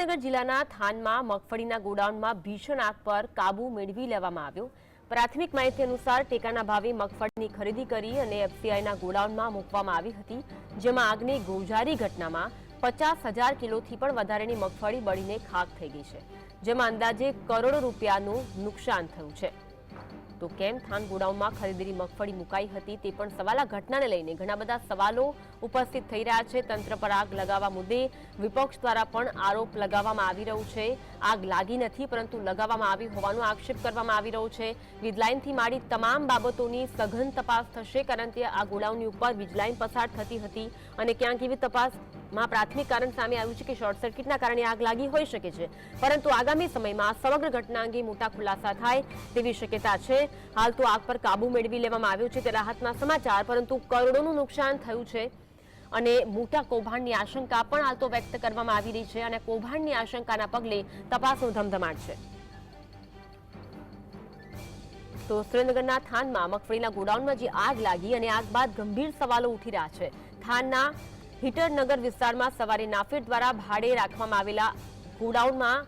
સુરેન્દ્રનગર જિલ્લાના થાનમાં મગફળીના ગોડાઉનમાં ભીષણ આગ પર કાબુ મેળવી લેવામાં આવ્યો. પ્રાથમિક માહિતી અનુસાર ટેકાના ભાવે મગફળીની ખરીદી કરી અને એફસીઆઈના ગોડાઉનમાં મૂકવામાં આવી હતી, જેમાં આગની ગોઝારી ઘટનામાં પચાસ હજાર કિલોથી પણ વધારેની મગફળી બળીને ખાક થઈ ગઈ છે, જેમાં અંદાજે કરોડો રૂપિયાનું નુકસાન થયું છે. તો કેમ થાન ગોડાઉનમાં ખરીદેલી મગફળી મુકાઈ હતી તે પણ સવાલ આ ઘટનાને લઈને ઘણા બધા સવાલો ઉપસ્થિત થઈ રહ્યા છે. તંત્ર પર આગ લગાવવા મુદ્દે વિપક્ષ દ્વારા પણ આરોપ લગાવવામાં આવી રહ્યો છે. આગ લાગી નથી, પરંતુ લગાવવામાં આવી હોવાનો આક્ષેપ કરવામાં આવી રહ્યો છે. વીજલાઇનથી માંડી તમામ બાબતોની સઘન તપાસ થશે, કારણ કે આ ગોડાઉનની ઉપર વીજલાઇન પસાર થતી હતી અને ક્યાંક એવી તપાસમાં પ્રાથમિક કારણ સામે આવ્યું છે કે શોર્ટ સર્કિટના કારણે આગ લાગી હોઈ શકે છે. પરંતુ આગામી સમયમાં સમગ્ર ઘટના અંગે મોટા ખુલાસા થાય તેવી શક્યતા છે. હાલ તો આગ પર કાબુ મેળવી લેવામાં આવ્યો છે તે રાહતના સમાચાર, પરંતુ કરોડોનું નુકસાન થયું છે. અને મોટા કૌભાંડની આશંકા પણ હાલ તો વ્યક્ત કરવામાં આવી રહી છે અને કૌભાંડની આશંકાના પગલે તપાસનો ધમધમાટ છે. તો સુરેન્દ્રનગરના થાનમાં મગફળીના ગોડાઉનમાં જે આગ લાગી અને આગ બાદ ગંભીર સવાલો ઉઠી રહ્યા છે. થાનના હીટરનગર વિસ્તારમાં સવારે નાફેડ દ્વારા ભાડે રાખવામાં આવેલા ગોડાઉનમાં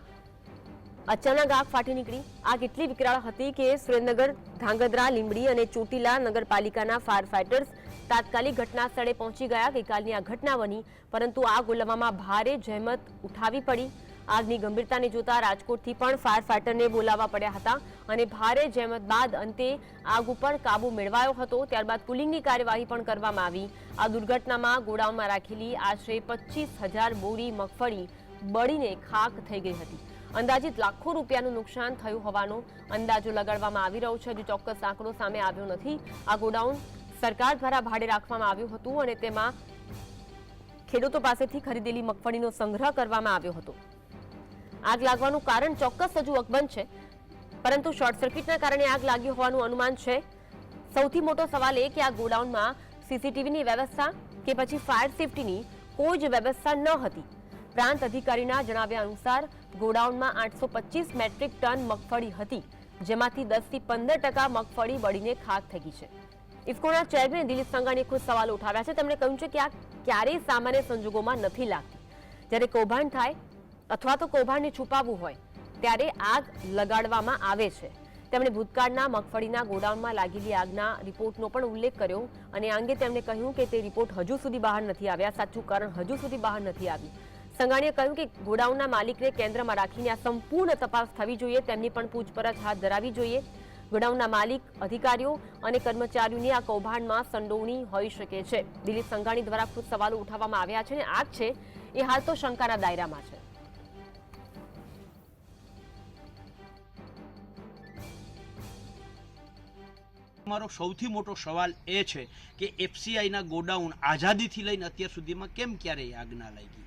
અચાનક આગ ફાટી નીકળી. આગ એટલી વિકરાળ હતી કે સુરેન્દ્રનગર, ધાંગધ્રા, લીંબડી અને ચોટીલા નગરપાલિકાના ફાયર ફાઇટર્સ તાત્કાલિક ઘટના સ્થળે પહોંચી ગયા. ગઈકાલની આ ઘટના બની, પરંતુ આગ ઓલવવામાં ભારે જહેમત ઉઠાવી પડી. આગની ગંભીરતાને જોતા રાજકોટથી પણ ફાયર ફાઈટરને બોલાવવા પડ્યા હતા અને ભારે જહેમત બાદ અંતે આગ ઉપર કાબુ મેળવાયો હતો. ત્યારબાદ પુલિંગની કાર્યવાહી પણ કરવામાં આવી. આ દુર્ઘટનામાં ગોડાઉનમાં રાખેલી આશરે પચીસ હજાર બોરી મગફળી બળીને ખાક થઈ ગઈ હતી. અંદાજિત લાખો રૂપિયાનું નુકસાન થયું હોવાનો અંદાજો લગાડવામાં આવી રહ્યો છે. હજુ ચોક્કસ આંકડો સામે આવ્યો નથી. આ ગોડાઉન સરકાર દ્વારા ભાડે રાખવામાં આવ્યું હતું અને તેમાં ખેડૂતો પાસેથી ખરીદેલી મગફળીનો સંગ્રહ કરવામાં આવ્યો હતો. આગ લાગવાનું કારણ ચોક્કસ હજુ અકબંધ છે. પરંતુ શોર્ટ સર્કિટના કારણે આગ લાગી હોવાનું અનુમાન છે. સૌથી મોટો સવાલ એ કે આ ગોડાઉનમાં સીસીટીવીની વ્યવસ્થા કે પછી ફાયર સેફટીની કોઈ જ વ્યવસ્થા ન હતી. પ્રાંત અધિકારીના જણાવ્યા અનુસાર ગોડાઉનમાં આઠસો મેટ્રિક ટન મગફળી હતી, જેમાંથી દસથી પંદર ટકા મગફળી બળીને ખાક થઈ ગઈ છે. ઇફકોના ચેરમેન દિલીપ સંઘાણીએ ખુદ સવાલ ઉઠાવ્યા છે. તેમણે કહ્યું છે કે આ ક્યારેય સામાન્ય સંજોગોમાં નથી લાગતી. જ્યારે કૌભાંડ થાય અથવા તો કૌભાંડને છુપાવવું હોય, ત્યારે આગ લગાડવામાં આવે છે. તેમણે ભૂતકાળના મગફળીના ગોડાઉનમાં લાગેલી આગના રિપોર્ટનો પણ ઉલ્લેખ કર્યો અને આ અંગે તેમણે કહ્યું કે તે રિપોર્ટ હજુ સુધી બહાર નથી આવ્યા. સાચું કારણ હજુ સુધી બહાર નથી આવ્યું. સંઘાણીએ કહ્યું કે ગોડાઉનના માલિકને કેન્દ્રમાં રાખીને આ સંપૂર્ણ તપાસ થવી જોઈએ, તેમની પણ પૂછપરછ હાથ ધરાવી જોઈએ. ગોડાઉનના માલિક, અધિકારીઓ અને કર્મચારીઓની આ કૌભાંડમાં સંડોવણી હોઈ શકે છે. દિલીપ સંઘાણી દ્વારા ખુદ સવાલો ઉઠાવવામાં આવ્યા છે અને આગ છે એ હાલ તો શંકાના દાયરામાં છે. મારો સૌથી મોટો સવાલ એ છે કે એફસીઆઈના ગોડાઉન આઝાદીથી લઈને અત્યાર સુધીમાં કેમ ક્યારેય આગ ના લાગી?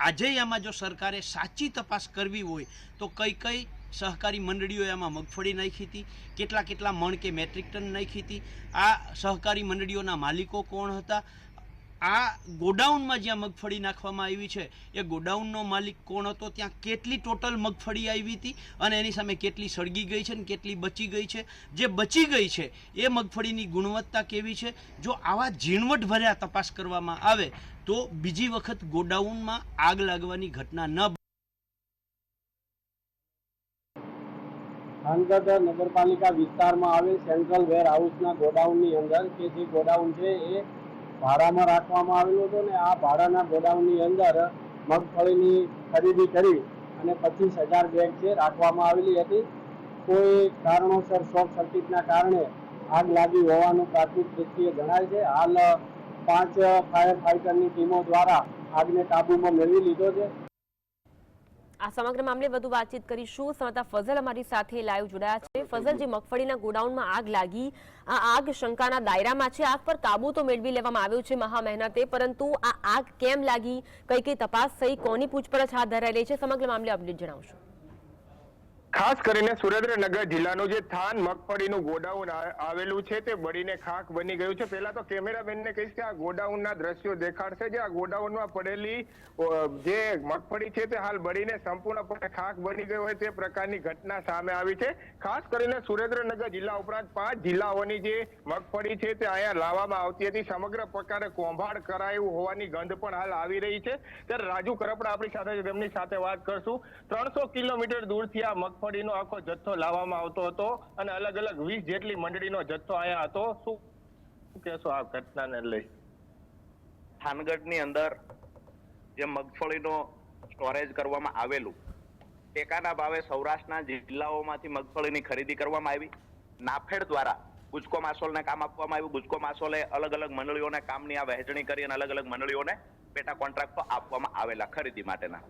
આજે આમાં જો સરકારે સાચી તપાસ કરવી હોય, તો કઈ કઈ સહકારી મંડળીઓએ આમાં મગફળી નાખી હતી? કેટલા કેટલા મણ કે મેટ્રિક ટન નાખી હતી? આ સહકારી મંડળીઓના માલિકો કોણ હતા? આ ગોડાઉનમાં જ્યાં મગફળી નાખવામાં આવી છે, એ ગોડાઉનનો માલિક કોણ હતો? ત્યાં કેટલી ટોટલ મગફળી આવી હતી અને એની સામે કેટલી સળગી ગઈ છે ને કેટલી બચી ગઈ છે? જે બચી ગઈ છે, એ મગફળીની ગુણવત્તા કેવી છે? જો આવા ઝીણવટભર્યા તપાસ કરવામાં આવે, તો બીજી વખત ગોડાઉનમાં આગ લાગવાની ઘટના ન થાનગઢ નગરપાલિકા વિસ્તારમાં આવેલ સેન્ટ્રલ વેર હાઉસના ગોડાઉનની અંદર કે જે ગોડાઉન છે, એ ભાડામાં રાખવામાં આવેલું હતું ને આ ભાડાના ગોડાઉનની અંદર મગફળીની ખરીદી કરી અને પચીસ હજાર બેગ છે રાખવામાં આવેલી હતી, કોઈ કારણોસર શોર્ટ સર્કિટના કારણે આગ લાગી હોવાનું પ્રાથમિક દ્રષ્ટિએ જણાય છે. હાલ પાંચ ફાયર ફાઇટરની ટીમો દ્વારા આગને કાબૂમાં મેળવી લીધો છે. આ સમગ્ર મામલે વધુ વાતચીત કરીશું. સંવાદદાતા ફઝલ અમારી સાથે લાઈવ જોડાયા છે. ફઝલ, જે મગફળીના ગોડાઉનમાં આગ લાગી, આ આગ શંકાના દાયરામાં છે. આગ પર કાબુ તો મેળવી લેવામાં આવ્યો છે મહા મહેનતે પરંતુ આ આગ કેમ લાગી? કઈ કઈ તપાસ થઈ? કોની પૂછપરછ હાથ ધરાઈ રહી છે? સમગ્ર મામલે અપડેટ જણાવશો. ખાસ કરીને સુરેન્દ્રનગર જિલ્લાનું જે થાન મગફળીનું ગોડાઉન આવેલું છે તે બળીને ખાખ બની ગયું છે. પહેલા તો કેમેરામેનને કહીશ કે આ ગોડાઉનના દ્રશ્યો દેખાડશે જે આ ગોડાઉનમાં પડેલી જે મગફળી છે તે હાલ બળીને સંપૂર્ણપણે ખાખ બની ગઈ હોય તે પ્રકારની ઘટના સામે આવી છે. ખાસ કરીને સુરેન્દ્રનગર જિલ્લા ઉપરાંત પાંચ જિલ્લાઓની જે મગફળી છે તે અહીંયા લાવવામાં આવતી હતી. સમગ્ર પ્રકારે કોંભાડ કરાયું હોવાની ગંધ પણ હાલ આવી રહી છે. ત્યારે રાજુ કરપડા આપણી સાથે તેમની સાથે વાત કરશું. ત્રણસો કિલોમીટર દૂરથી આ મગફળીનો આખો જથ્થો લાવવામાં આવતો હતો અને અલગ અલગ વીસ જેટલી મંડળીનો જથ્થો અહીંયા હતો. શું કહેશો આ ઘટનાને લઈ? થાનગઢની અંદર જે મગફળીનો સ્ટોરેજ કરવામાં આવેલું, ટેકાના ભાવે સૌરાષ્ટ્રના જિલ્લાઓમાંથી મગફળીની ખરીદી કરવામાં આવી. નાફેડ દ્વારા ગુજકો માસોલને કામ આપવામાં આવ્યું. ગુજકો માસોલે અલગ અલગ મંડળીઓને કામની આ વહેંચણી કરી અને અલગ અલગ મંડળીઓને પેટા કોન્ટ્રાક્ટો આપવામાં આવેલા ખરીદી માટેના.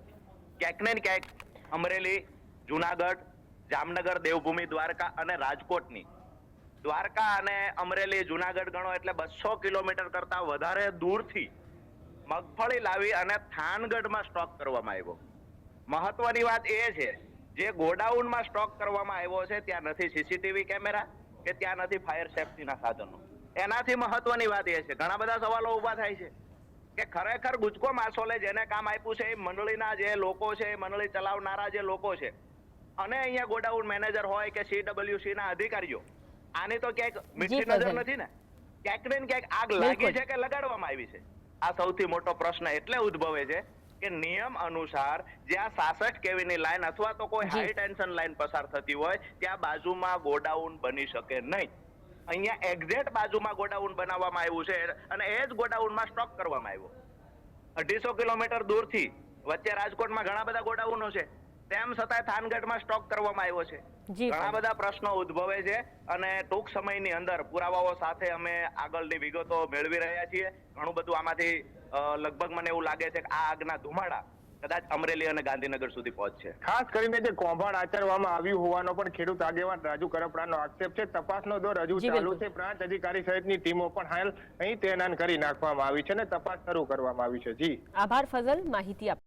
ક્યાંક ને ક્યાંક અમરેલી જુનાગઢ, જામનગર, દેવભૂમિ, દ્વારકા અને રાજકોટની. દ્વારકા અને અમરેલી જુનાગઢ ગણો એટલે બસો કિલોમીટર કરતા વધારે દૂરથી મગફળી લાવી અને થાનગઢમાં સ્ટોક કરવામાં આવ્યો. મહત્વની વાત એ છે, જે ગોડાઉનમાં સ્ટોક કરવામાં આવ્યો છે, ત્યાં નથી સીસીટીવી કેમેરા કે ત્યાં નથી ફાયર સેફટીના સાધનો. એનાથી મહત્વની વાત એ છે, ઘણા બધા સવાલો ઊભા થાય છે કે ખરેખર ગુજકો માસોલે જેને કામ આપ્યું છે, એ મંડળીના જે લોકો છે, એ મંડળી ચલાવનારા જે લોકો છે અને અહીંયા ગોડાઉન મેનેજર હોય કે સીડબ્લ્યુસી ના અધિકારીઓ આની તો ક્યાંક મીઠી નજર નથી ને? ક્યાંક ને ક્યાંક આગ લાગી છે કે લગાડવામાં આવી છે? આ સૌથી મોટો પ્રશ્ન એટલે ઉદ્ભવે છે કે નિયમ અનુસાર જ્યાં સાસઠ કેવીની લાઈન અથવા તો કોઈ. હાઈ ટેન્શન લાઈન પસાર થતી હોય ત્યાં બાજુમાં ગોડાઉન બની શકે નહીં. અહીંયા એક્ઝેક્ટ બાજુમાં ગોડાઉન બનાવવામાં આવ્યું છે અને એ જ ગોડાઉનમાં સ્ટોક કરવામાં આવ્યો. અઢીસો કિલોમીટર દૂરથી વચ્ચે રાજકોટમાં ઘણા બધા ગોડાઉનો છે. તેમ છતાં થાનગઢમાં સ્ટોક કરવામાં આવ્યો છે. ઘણા બધા પ્રશ્નો ઉદ્ભવે છે અને ટૂંક સમયની અંદર પુરાવાઓ સાથે અમે આગળની વિગતો મેળવી રહ્યા છીએ. ઘણું બધું આમાંથી લગભગ મને એવું લાગે છે કે આ આગના ધુમાડા કદાચ અમરેલી અને ગાંધીનગર સુધી પહોંચશે. ખાસ કરીને જે કૌભાંડ આચરવામાં આવ્યું હોવાનો પણ ખેડૂત આગેવાન રાજુ કરપડાનો આક્ષેપ છે. તપાસનો દોર હજુ ચાલુ છે. પ્રાંત અધિકારી સહિતની ટીમો પણ હાલ અહીં તૈનાત કરી નાખવામાં આવી છે અને તપાસ શરૂ કરવામાં આવી છે. જી. આભાર ફઝલ. માહિતી આપ